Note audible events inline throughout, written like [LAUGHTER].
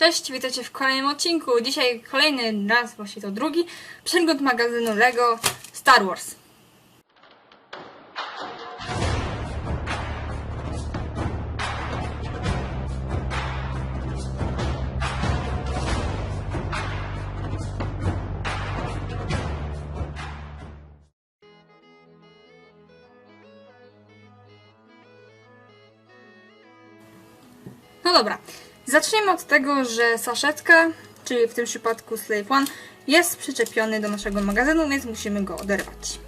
Cześć, witajcie w kolejnym odcinku. Dzisiaj kolejny raz, właśnie to drugi, przegląd magazynu LEGO Star Wars. No dobra, zacznijmy od tego, że saszetka, czyli w tym przypadku Slave One, jest przyczepiony do naszego magazynu, więc musimy go oderwać.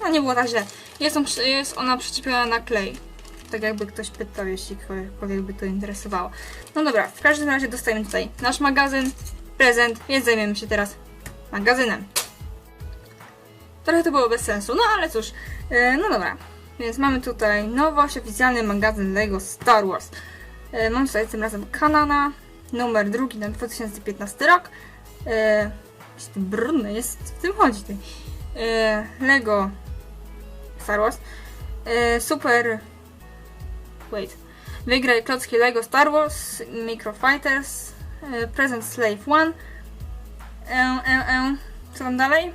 No nie było tak źle. Jest, on, jest ona przyczepiona na klej. Tak jakby ktoś pytał, jeśli kogokolwiek by to interesowało. No dobra, w każdym razie dostajemy tutaj nasz magazyn, prezent, więc zajmiemy się teraz magazynem. Trochę to było bez sensu, no ale cóż, e, no dobra. Więc mamy tutaj nowość, oficjalny magazyn LEGO Star Wars. Mam tutaj tym razem Kanana, numer drugi na 2015 rok. E, Jest brudny, jest w tym chodzi. E, Lego Star Wars. E, Super. Wait. Wygraj klocki Lego Star Wars, Micro Fighters, e, Present Slave One. E, e, e. Co tam dalej?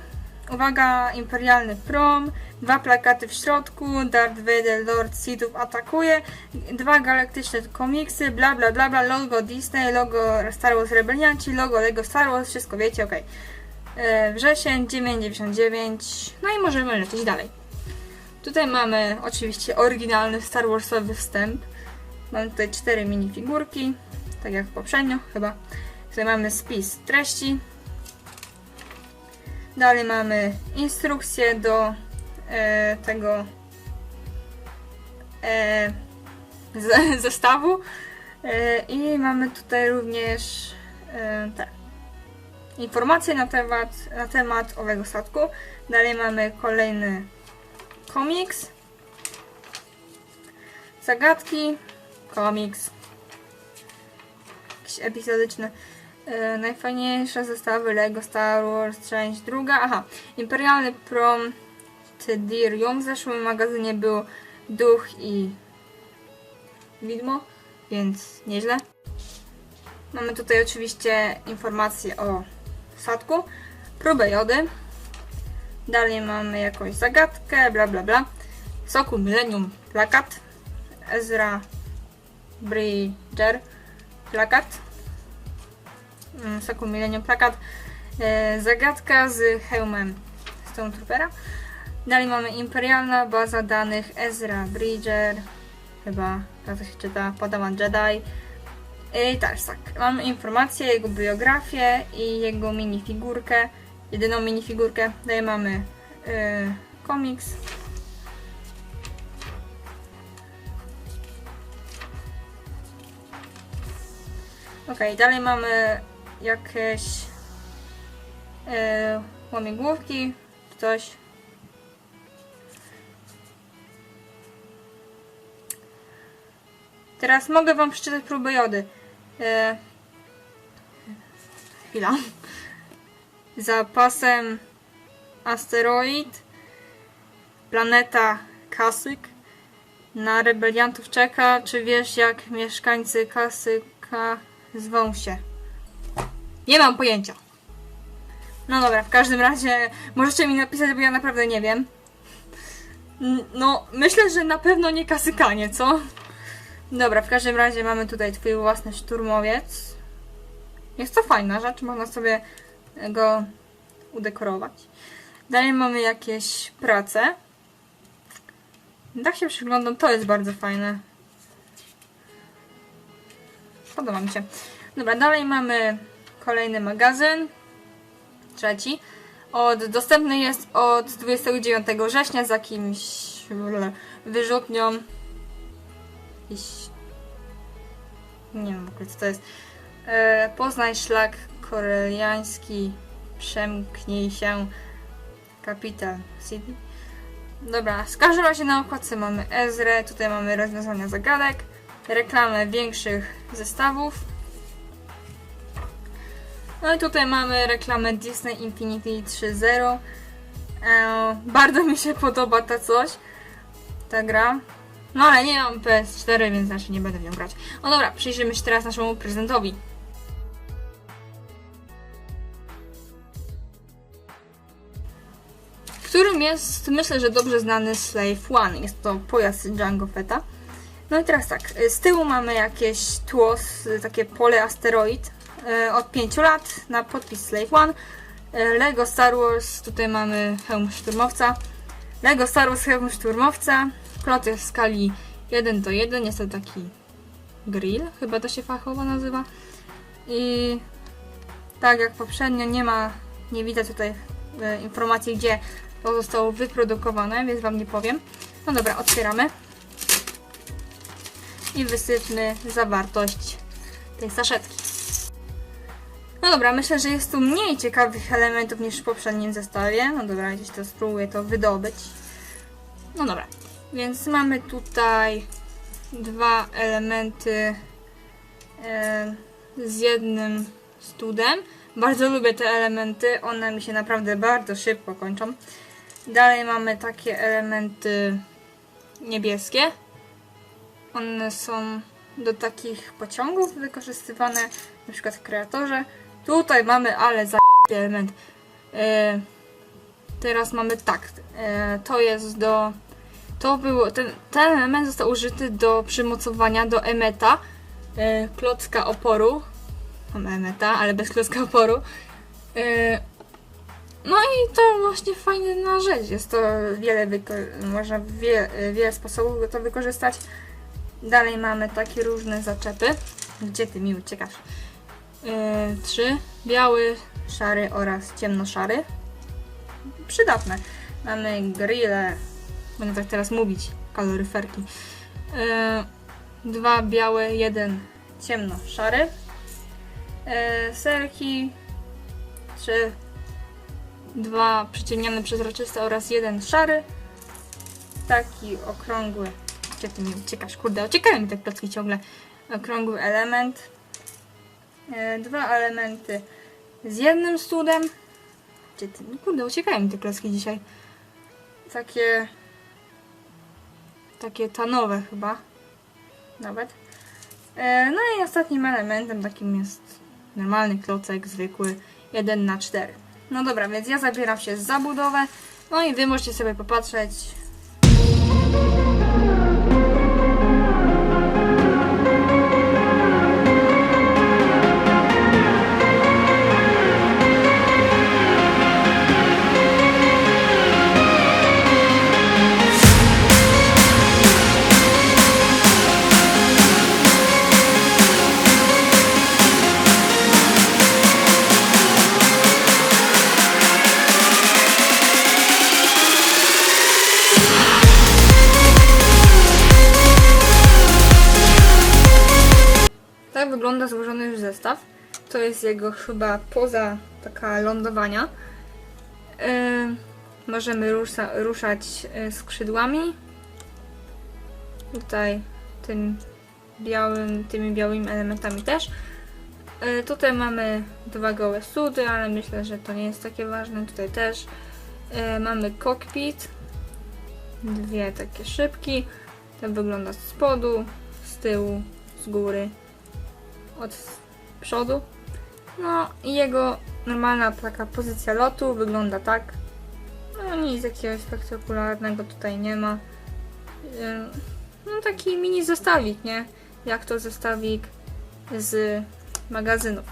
Uwaga, Imperialny Prom, dwa plakaty w środku, Darth Vader, Lord Sithów atakuje, dwa galaktyczne komiksy, bla bla bla bla, logo Disney, logo Star Wars Rebelianci, logo Lego Star Wars, wszystko wiecie, okej. E, Wrzesień 9,99, no i możemy lecieć dalej. Tutaj mamy oczywiście oryginalny Star Warsowy wstęp. Mamy tutaj cztery minifigurki, tak jak poprzednio chyba. Tutaj mamy spis treści, Dalej mamy instrukcję do e, tego e, ze, [LAUGHS] zestawu e, i mamy tutaj również e, te informacje na temat, na temat owego statku. Dalej mamy kolejny komiks, zagadki, komiks, jakieś epizodyczne. E, najfajniejsze zestawy LEGO Star Wars, część druga. Aha, Imperialny Prom Tedirium. W zeszłym magazynie był duch i widmo, więc nieźle. Mamy tutaj oczywiście informacje o statku, próbę jody. Dalej mamy jakąś zagadkę, bla bla bla. Soku Millennium plakat. Ezra Bridger plakat. Mm, Soku Millennium plakat. E, zagadka z hełmem Stormtroopera. Dalej mamy Imperialna baza danych Ezra Bridger. Chyba tak to się czyta. Padawan Jedi. I Tarsak. Mamy informacje, jego biografię i jego minifigurkę. Jedyną minifigurkę. Dalej mamy e, komiks. Okej, dalej mamy jakieś e, łamigłówki, coś. Teraz mogę Wam przeczytać próbę jody. E, chwila. Za pasem asteroid, planeta Kasyk. Na rebeliantów czeka. Czy wiesz, jak mieszkańcy Kasyka zwą się? Nie mam pojęcia. No dobra, w każdym razie możecie mi napisać, bo ja naprawdę nie wiem. No, myślę, że na pewno nie kasykanie, co? Dobra, w każdym razie mamy tutaj twój własny szturmowiec. Jest to fajna rzecz, można sobie go udekorować. Dalej mamy jakieś prace. Tak się przyglądam, to jest bardzo fajne. Podoba mi się. Dobra, dalej mamy kolejny magazyn. Trzeci. Od, dostępny jest od 29 września z jakimś wyrzutnią. Jakiś... Nie wiem w ogóle co to jest. E, poznaj szlak koreliański. Przemknij się. Capital City. Dobra, w każdym razie na okładce mamy Ezrę, tutaj mamy rozwiązania zagadek, reklamę większych zestawów. No i tutaj mamy reklamę Disney Infinity 3.0. E, bardzo mi się podoba ta coś, ta gra. No ale nie mam PS4, więc znaczy nie będę w nią grać. No dobra, przyjrzyjmy się teraz naszemu prezentowi. Którym jest, myślę, że dobrze znany Slave One. Jest to pojazd Django Fetta. No i teraz tak, z tyłu mamy jakieś tło, takie pole asteroid e, od 5 lat na podpis Slave One. E, Lego Star Wars, tutaj mamy hełm szturmowca. Lego Star Wars hełm szturmowca. Jest w skali 1 do 1, jest to taki grill, chyba to się fachowo nazywa. I tak jak poprzednio nie ma, nie widać tutaj e, informacji, gdzie to zostało wyprodukowane, więc Wam nie powiem. No dobra, otwieramy i wysypmy zawartość tej saszetki. No dobra, myślę, że jest tu mniej ciekawych elementów niż w poprzednim zestawie. No dobra, gdzieś to spróbuję to wydobyć. No dobra, więc mamy tutaj dwa elementy z jednym studem. Bardzo lubię te elementy, one mi się naprawdę bardzo szybko kończą. Dalej mamy takie elementy niebieskie. One są do takich pociągów wykorzystywane, na przykład w kreatorze. Tutaj mamy, ale za element. E, teraz mamy tak. To jest do. To było. Ten, ten element został użyty do przymocowania do emeta e, klocka oporu. Mam emeta, ale bez klocka oporu. E, no i to właśnie fajna rzecz. Jest to wiele można wie, wiele sposobów to wykorzystać. Dalej mamy takie różne zaczepy. Gdzie ty mi uciekasz? Yy, trzy. Biały, szary oraz ciemnoszary. Przydatne. Mamy grille. Będę tak teraz mówić. Kaloryferki. Yy, dwa białe, jeden ciemnoszary. Yy, serki. Trzy. Dwa przyciemniane przezroczyste oraz jeden szary. Taki okrągły gdzie ty mi uciekasz? Kurde, uciekają mi te klocki ciągle. Okrągły element. E, dwa elementy z jednym studem. Gdzie ty? Kurde, uciekają mi te klocki dzisiaj. Takie... Takie tanowe chyba. Nawet. E, no i ostatnim elementem takim jest normalny klocek, zwykły 1 na 4 No dobra, więc ja zabieram się za budowę. No i wy możecie sobie popatrzeć, jest jego chyba poza taka lądowania. Yy, możemy rusza, ruszać yy, skrzydłami. Tutaj tym białym, tymi białymi elementami też. Yy, tutaj mamy dwa gołe sudy, ale myślę, że to nie jest takie ważne. Tutaj też yy, mamy cockpit. Dwie takie szybki. To wygląda z spodu, z tyłu, z góry od przodu. No i jego normalna taka pozycja lotu wygląda tak. No nic jakiegoś spektakularnego tutaj nie ma. Ym, No taki mini zestawik, nie? Jak to zestawik z magazynu.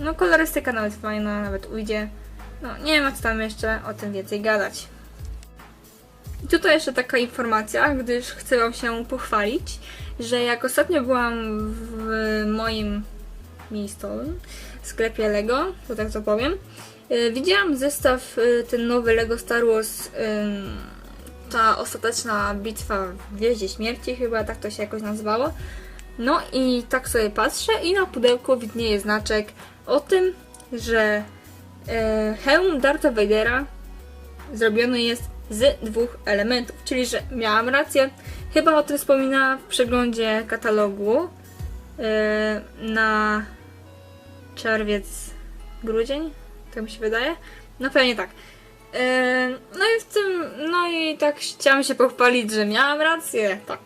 No kolorystyka nawet fajna, nawet ujdzie. No nie ma co tam jeszcze o tym więcej gadać. I tutaj jeszcze taka informacja, gdyż chcę Wam się pochwalić, że jak ostatnio byłam w moim miejscowym sklepie Lego, to tak to powiem, y, widziałam zestaw y, ten nowy Lego Star Wars, ta ostateczna bitwa w Gwieździe Śmierci, chyba tak to się jakoś nazywało. No i tak sobie patrzę i na pudełku widnieje znaczek o tym, że y, hełm Dartha Vadera zrobiony jest z dwóch elementów, czyli że miałam rację. Chyba o tym wspominała w przeglądzie katalogu na czerwiec, grudzień, tak mi się wydaje. No pewnie tak. Yy, No i w tym, no i tak chciałam się pochwalić, że miałam rację, tak.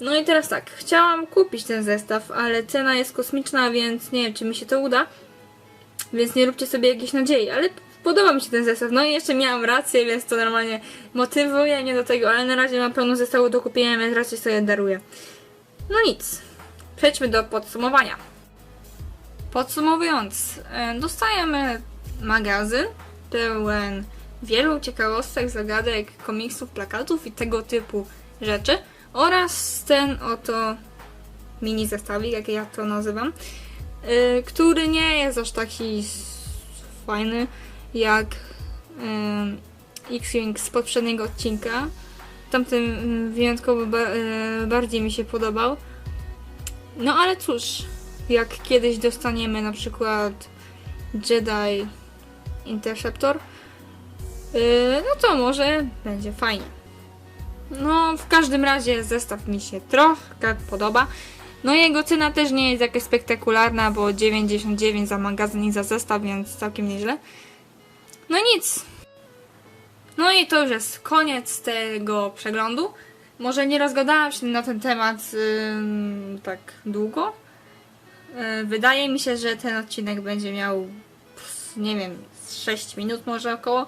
No i teraz tak, chciałam kupić ten zestaw, ale cena jest kosmiczna, więc nie wiem, czy mi się to uda. Więc nie róbcie sobie jakiejś nadziei, ale podoba mi się ten zestaw. No i jeszcze miałam rację, więc to normalnie motywuje mnie do tego, ale na razie mam pełno zestawu do kupienia, więc raczej sobie daruję. No nic, przejdźmy do podsumowania. Podsumowując, e, dostajemy magazyn pełen wielu ciekawostek, zagadek, komiksów, plakatów i tego typu rzeczy oraz ten oto mini zestawik, jak ja to nazywam, y, który nie jest aż taki fajny jak y, X-Wing z poprzedniego odcinka. Tamten wyjątkowo ba- bardziej mi się podobał. No ale cóż, jak kiedyś dostaniemy na przykład Jedi Interceptor, yy, no to może będzie fajnie. No, w każdym razie zestaw mi się trochę podoba. No jego cena też nie jest jakaś spektakularna, bo 99 za magazyn i za zestaw, więc całkiem nieźle. No nic. No i to już jest koniec tego przeglądu. Może nie rozgadałam się na ten temat ym, tak długo. Yy, wydaje mi się, że ten odcinek będzie miał, nie wiem, z 6 minut może około.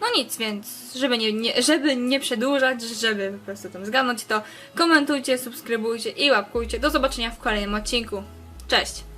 No nic, więc żeby nie, nie, żeby nie przedłużać, żeby po prostu tym zgadnąć, to komentujcie, subskrybujcie i łapkujcie. Do zobaczenia w kolejnym odcinku. Cześć!